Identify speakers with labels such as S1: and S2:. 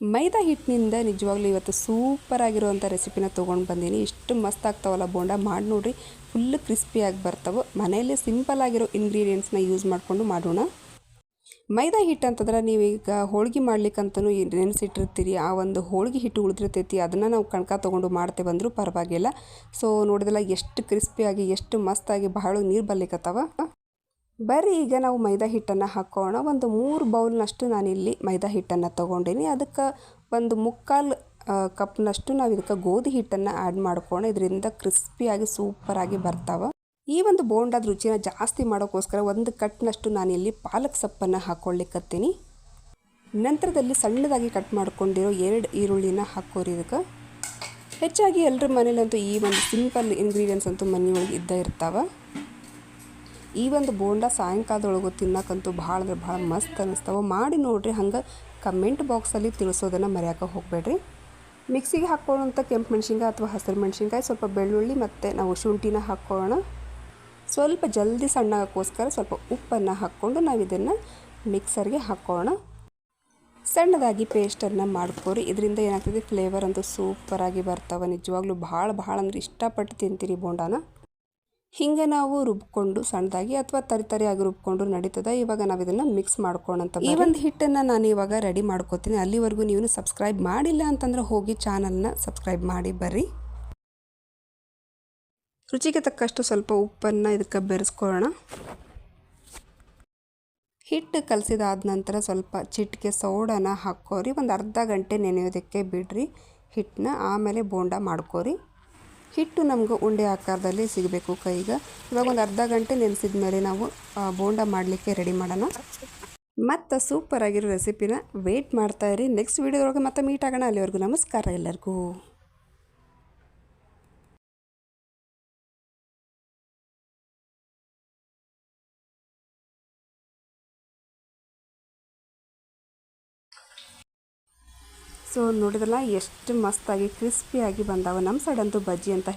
S1: ಮೈದಾ ಹಿಟ್ಟಿನಿಂದ ನಿಜವಾಗ್ಲೂ ಇವತ್ತು ಸೂಪರ್ ಆಗಿರುವಂಥ ರೆಸಿಪಿನ ತೊಗೊಂಡು ಬಂದೀನಿ. ಎಷ್ಟು ಮಸ್ತ್ ಆಗ್ತಾವಲ್ಲ ಬೋಂಡ, ಮಾಡಿ ನೋಡಿರಿ. ಫುಲ್ ಕ್ರಿಸ್ಪಿಯಾಗಿ ಬರ್ತವೆ. ಮನೆಯಲ್ಲೇ ಸಿಂಪಲ್ ಆಗಿರೋ ಇಂಗ್ರೀಡಿಯೆಂಟ್ಸ್ನ ಯೂಸ್ ಮಾಡಿಕೊಂಡು ಮಾಡೋಣ. ಮೈದಾ ಹಿಟ್ಟು ಅಂತಂದ್ರೆ ನೀವೀಗ ಹೋಳಿಗೆ ಮಾಡ್ಲಿಕ್ಕಂತೂ ನೆನೆಸಿಟ್ಟಿರ್ತೀರಿ. ಆ ಒಂದು ಹೋಳಿಗೆ ಹಿಟ್ಟು ಉಳಿದಿರ್ತೈತಿ, ಅದನ್ನು ನಾವು ಕಣ್ಕ ತೊಗೊಂಡು ಮಾಡ್ತೇವೆ ಬಂದರೂ ಪರವಾಗಿಲ್ಲ. ಸೊ ನೋಡಿದಲ್ಲ ಎಷ್ಟು ಕ್ರಿಸ್ಪಿಯಾಗಿ ಎಷ್ಟು ಮಸ್ತಾಗಿ ಬಹಳ ನೀರು ಬರ್ಲಿಕ್ಕತ್ತವ ಬರ್ರಿ ಈಗ ನಾವು ಮೈದಾ ಹಿಟ್ಟನ್ನು ಹಾಕೋಣ. ಒಂದು ಮೂರು ಬೌಲ್ನಷ್ಟು ನಾನಿಲ್ಲಿ ಮೈದಾ ಹಿಟ್ಟನ್ನು ತೊಗೊಂಡಿನಿ. ಅದಕ್ಕೆ ಒಂದು ಮುಕ್ಕಾಲು ಕಪ್ನಷ್ಟು ನಾವು ಇದಕ್ಕೆ ಗೋಧಿ ಹಿಟ್ಟನ್ನು ಆ್ಯಡ್ ಮಾಡ್ಕೋಣ ಇದರಿಂದ ಕ್ರಿಸ್ಪಿಯಾಗಿ ಸೂಪರಾಗಿ ಬರ್ತಾವೆ. ಈ ಒಂದು ಬೋಂಡಾದ ರುಚಿನ ಜಾಸ್ತಿ ಮಾಡೋಕ್ಕೋಸ್ಕರ ಒಂದು ಕಟ್ನಷ್ಟು ನಾನಿಲ್ಲಿ ಪಾಲಕ್ ಸೊಪ್ಪನ್ನು ಹಾಕ್ಕೊಳ್ಳಿಕ್ಕತ್ತೀನಿ ನಂತರದಲ್ಲಿ ಸಣ್ಣದಾಗಿ ಕಟ್ ಮಾಡ್ಕೊಂಡಿರೋ ಎರಡು ಈರುಳ್ಳಿನ ಹಾಕೋರಿ ಇದಕ್ಕೆ. ಹೆಚ್ಚಾಗಿ ಎಲ್ಲರ ಮನೇಲಂತೂ ಈ ಒಂದು ಸಿಂಪಲ್ ಇಂಗ್ರೀಡಿಯೆಂಟ್ಸ್ ಅಂತೂ ಮನೆಯೊಳಗೆ ಇದ್ದೇ ಇರ್ತಾವೆ. ಈ ಒಂದು ಬೋಂಡ ಸಾಯಂಕಾಲದೊಳಗು ತಿನ್ನಕ್ಕಂತೂ ಭಾಳ ಅಂದ್ರೆ ಭಾಳ ಮಸ್ತ್ ಅನ್ನಿಸ್ತಾವೆ ಮಾಡಿ ನೋಡಿರಿ, ಹಂಗೆ ಕಮೆಂಟ್ ಬಾಕ್ಸಲ್ಲಿ ತಿಳಿಸೋದನ್ನು ಮರೆಯೋಕೆ ಹೋಗಬೇಡ್ರಿ. ಮಿಕ್ಸಿಗೆ ಹಾಕ್ಕೊಳ್ಳೋಂಥ ಕೆಂಪು ಮೆಣಸಿನ್ಕಾಯಿ ಅಥವಾ ಹಸಿರು ಮೆಣಸಿನ್ಕಾಯಿ, ಸ್ವಲ್ಪ ಬೆಳ್ಳುಳ್ಳಿ ಮತ್ತು ನಾವು ಶುಂಠಿನ ಹಾಕ್ಕೊಳ್ಳೋಣ. ಸ್ವಲ್ಪ ಜಲ್ದಿ ಸಣ್ಣಗೋಸ್ಕರ ಸ್ವಲ್ಪ ಉಪ್ಪನ್ನು ಹಾಕ್ಕೊಂಡು ನಾವು ಇದನ್ನು ಮಿಕ್ಸರ್ಗೆ ಹಾಕ್ಕೊಳ್ಳೋಣ. ಸಣ್ಣದಾಗಿ ಪೇಸ್ಟನ್ನು ಮಾಡ್ಕೋರಿ. ಇದರಿಂದ ಏನಾಗ್ತದೆ ಫ್ಲೇವರ್ ಅಂತೂ ಸೂಪರಾಗಿ ಬರ್ತಾವೆ. ನಿಜವಾಗ್ಲೂ ಭಾಳ ಭಾಳ ಅಂದರೆ ಇಷ್ಟಪಟ್ಟು ತಿಂತೀರಿ ಬೋಂಡಾನ. ಹಿಂಗೆ ನಾವು ರುಬ್ಕೊಂಡು ಸಣ್ಣದಾಗಿ ಅಥವಾ ತರಿ ತರಿಯಾಗಿ ರುಬ್ಕೊಂಡು ನಡೀತದ. ಇವಾಗ ನಾವು ಇದನ್ನು ಮಿಕ್ಸ್ ಮಾಡ್ಕೊಳಂತ ಈ ಒಂದು ಹಿಟ್ಟನ್ನು ನಾನು ಇವಾಗ ರೆಡಿ ಮಾಡ್ಕೋತೀನಿ. ಅಲ್ಲಿವರೆಗೂ ನೀವು ಸಬ್ಸ್ಕ್ರೈಬ್ ಮಾಡಿಲ್ಲ ಅಂತಂದ್ರೆ ಹೋಗಿ ಚಾನಲ್ನ ಸಬ್ಸ್ಕ್ರೈಬ್ ಮಾಡಿ ಬರ್ರಿ. ರುಚಿಗೆ ತಕ್ಕಷ್ಟು ಸ್ವಲ್ಪ ಉಪ್ಪನ್ನು ಇದಕ್ಕೆ ಬೆರೆಸ್ಕೊಳ್ಳೋಣ. ಹಿಟ್ಟು ಕಲಸಿದಾದ ನಂತರ ಸ್ವಲ್ಪ ಚಿಟಿಕೆ ಸೋಡನ ಹಾಕೋರಿ ಒಂದು ಅರ್ಧ ಗಂಟೆ ನೆನೆಯೋದಕ್ಕೆ ಬಿಡ್ರಿ. ಹಿಟ್ಟನ್ನ ಆಮೇಲೆ ಬೋಂಡ ಮಾಡ್ಕೋರಿ. ಹಿಟ್ಟು ನಮಗೆ ಉಂಡೆ ಆಕಾರದಲ್ಲಿ ಸಿಗಬೇಕು ಕೈಗೆ. ಇವಾಗ ಒಂದು ಅರ್ಧ ಗಂಟೆ ನೆನೆಸಿದ ಮೇಲೆ ನಾವು ಬೋಂಡ ಮಾಡಲಿಕ್ಕೆ ರೆಡಿ ಮಾಡೋಣ. ಮತ್ತು ಸೂಪರ್ ಆಗಿರೋ ರೆಸಿಪಿನ ವೇಟ್ ಮಾಡ್ತಾ ಇರಿ. ನೆಕ್ಸ್ಟ್ ವೀಡಿಯೋದೊಳಗೆ ಮತ್ತೆ ಮೀಟ್ ಆಗೋಣ. ಅಲ್ಲಿವರೆಗೂ ನಮಸ್ಕಾರ ಎಲ್ಲರಿಗೂ. ಸೊ ನೋಡಿದ್ರಲ್ಲ ಎಷ್ಟು ಮಸ್ತಾಗಿ ಕ್ರಿಸ್ಪಿಯಾಗಿ ಬಂದಾವ ನಮ್ಮ ಸೈಡ್ ಅಂತೂ ಬಜ್ಜಿ ಅಂತ